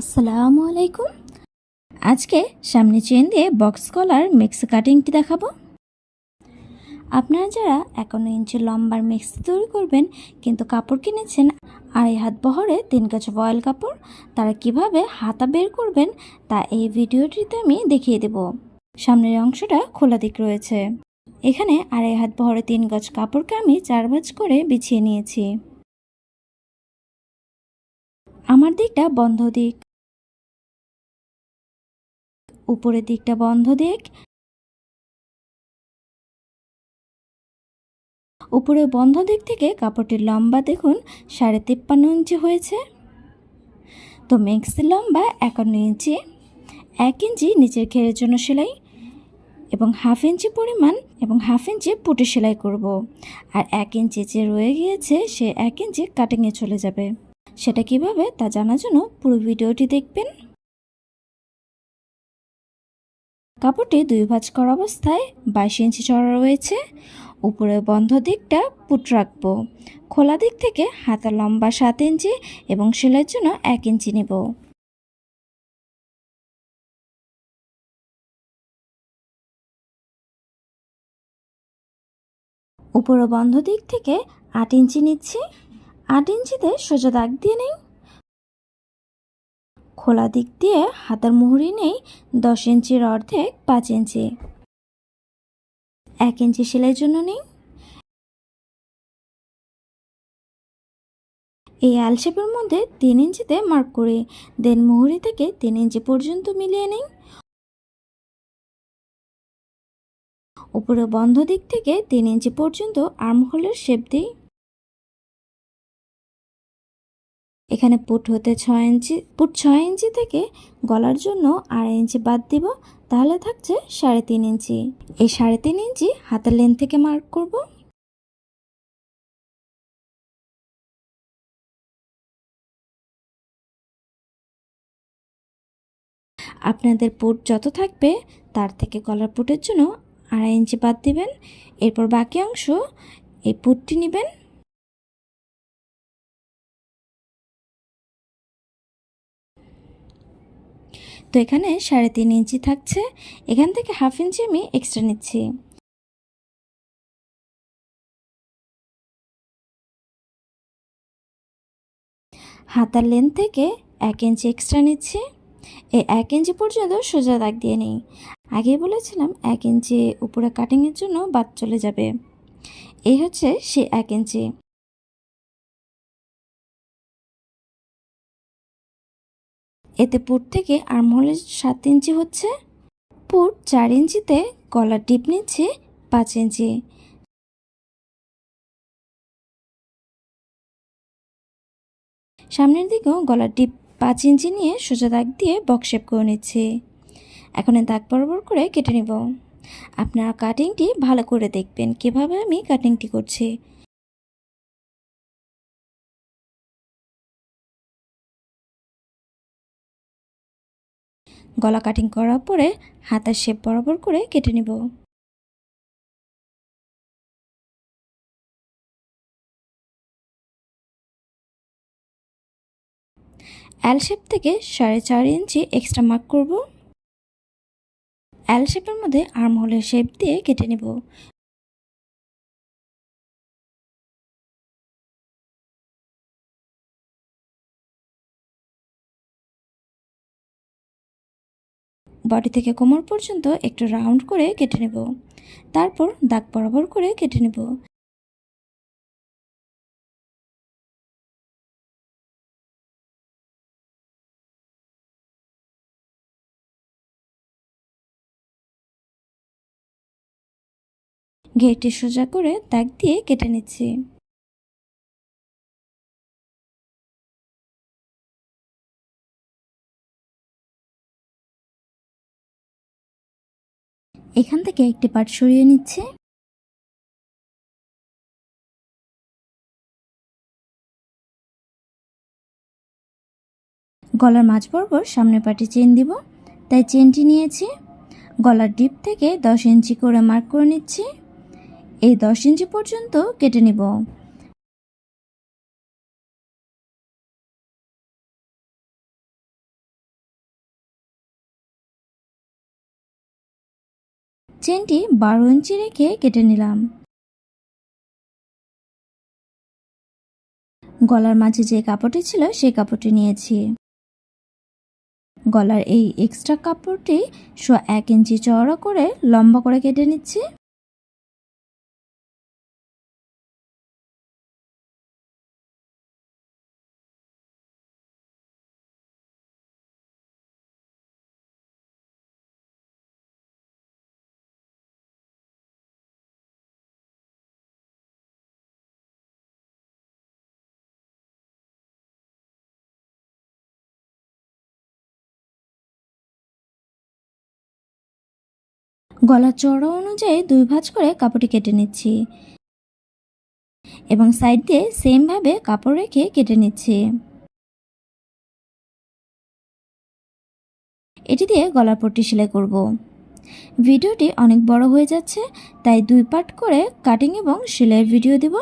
আসসালামু আলাইকুম। আজকে সামনে চেন দিয়ে বক্স কলার মিক্স কাটিংটি দেখাবো। আপনারা যারা একান্ন ইঞ্চি লম্বার মিক্স তৈরি করবেন, কিন্তু কাপড় কিনেছেন, আড়াই হাত বহরে তিন গাছ বয়েল কাপড়, তারা কীভাবে হাতা বের করবেন তা এই ভিডিওটিতে আমি দেখিয়ে দেব। সামনের অংশটা খোলা দিক রয়েছে। এখানে আড়াই হাত বহরে তিন গাছ কাপড়কে আমি চার ভাঁজ করে বিছিয়ে নিয়েছি। আমার দিকটা বন্ধ দিক। উপরের দিকটা বন্ধ দিক উপরে বন্ধ দিক থেকে কাপড়টির লম্বা দেখুন, সাড়ে তিপ্পান্ন ইঞ্চি হয়েছে। তো মেক্সির লম্বা একান্ন ইঞ্চি, এক ইঞ্চি নিচের ঘেরের জন্য সেলাই এবং হাফ ইঞ্চি পরিমাণ এবং হাফ ইঞ্চি পুটে সেলাই করব। আর এক ইঞ্চি যে রয়ে গিয়েছে, সে এক ইঞ্চি কাটিংয়ে চলে যাবে। সেটা কীভাবে তা জানার জন্য পুরো ভিডিওটি দেখবেন। কাপড়টি দুই ভাঁজ করা অবস্থায় বাইশ ইঞ্চি চড়া রয়েছে। উপরে বন্ধ দিকটা পুট রাখব। খোলা দিক থেকে হাতা লম্বা সাত ইঞ্চি এবং সেলাইয়ের জন্য এক ইঞ্চি নেব। উপরে বন্ধ দিক থেকে আট ইঞ্চি নিচ্ছি। আট ইঞ্চিতে সোজা দাগ দিয়ে নেই। খোলা দিক দিয়ে হাতার মুহুরি নেই দশ ইঞ্চির অর্ধেক পাঁচ ইঞ্চি। এক ইঞ্চি সেলাইয়ের জন্য নেই। এই আল শেপের মধ্যে তিন ইঞ্চিতে মার্ক করে। দেন মুহুরি থেকে তিন ইঞ্চি পর্যন্ত মিলিয়ে নেই। উপরে বন্ধ দিক থেকে তিন ইঞ্চি পর্যন্ত আর্মহোলের শেপ দিই। এখানে পুট হতে ছয় ইঞ্চি, পুট ছয় ইঞ্চি থেকে গলার জন্য আড়াই ইঞ্চি বাদ দিব, তাহলে থাকছে সাড়ে তিন ইঞ্চি। এই সাড়ে তিন ইঞ্চি হাতের লেন থেকে মার্ক করব। আপনাদের পুট যত থাকবে, তার থেকে গলার পুটের জন্য আড়াই ইঞ্চি বাদ দিবেন। এরপর বাকি অংশ এই পুটটি নেবেন। তো এখানে সাড়ে তিন ইঞ্চি থাকছে। এখান থেকে হাফ ইঞ্চি আমি এক্সট্রা নিচ্ছি। হাতার লেন্থ থেকে এক ইঞ্চি এক্সট্রা নিচ্ছি। এই এক ইঞ্চি পর্যন্ত সোজা দাগ দিয়ে নিই। আগে বলেছিলাম এক ইঞ্চি উপরে কাটিংয়ের জন্য বাদ চলে যাবে। এই হচ্ছে সে এক ইঞ্চি। এতে পুট থেকে আর্মহোলের সাত ইঞ্চি হচ্ছে। পুট চার ইঞ্চিতে গলার টিপ নিচ্ছে পাঁচ ইঞ্চি। সামনের দিকেও গলার টিপ পাঁচ ইঞ্চি নিয়ে সোজা দাগ দিয়ে বক্স শেপ করে নিচ্ছি। এখন দাগ বরাবর করে কেটে নেব। আপনারা কাটিংটি ভালো করে দেখবেন, কীভাবে আমি কাটিংটি করছি। গলা কাটিং করার পরে হাতার শেপ বরাবর করে কেটে নেব। এল শেপ থেকে সাড়ে চার ইঞ্চি এক্সট্রা মার্ক করব। এল শেপের মধ্যে আর্ম হোলের শেপ দিয়ে কেটে নেব। বডি থেকে কোমর পর্যন্ত একটু রাউন্ড করে কেটে নেব। তারপর দাগ বরাবর করে কেটে নেব। ঘেরটি সোজা করে দাগ দিয়ে কেটে নিচ্ছি। এখান থেকে একটি পার্ট সরিয়ে নিচ্ছে। গলার মাঝ বরাবর সামনে পাটি চেন দিব, তাই চেনটি নিয়েছি। গলার ডিপ থেকে দশ ইঞ্চি করে মার্ক করে নিচ্ছি। এই দশ ইঞ্চি পর্যন্ত কেটে নিব। চেনটি বারো ইঞ্চি রেখে কেটে নিলাম। গলার মাঝে যে কাপড়টি ছিল সেই কাপড়টি নিয়েছি। গলার এই এক্সট্রা কাপড়টি শো এক ইঞ্চি চওড়া করে লম্বা করে কেটে নিচ্ছি। গলার চড়া অনুযায়ী দুই ভাঁজ করে কাপড়টি কেটে নিচ্ছি এবং সাইড দিয়ে সেমভাবে কাপড় রেখে কেটে নিচ্ছি। এটি দিয়ে গলার পট্টি সেলাই করব। ভিডিওটি অনেক বড় হয়ে যাচ্ছে, তাই দুই পার্ট করে কাটিং এবং সেলাইয়ের ভিডিও দেব।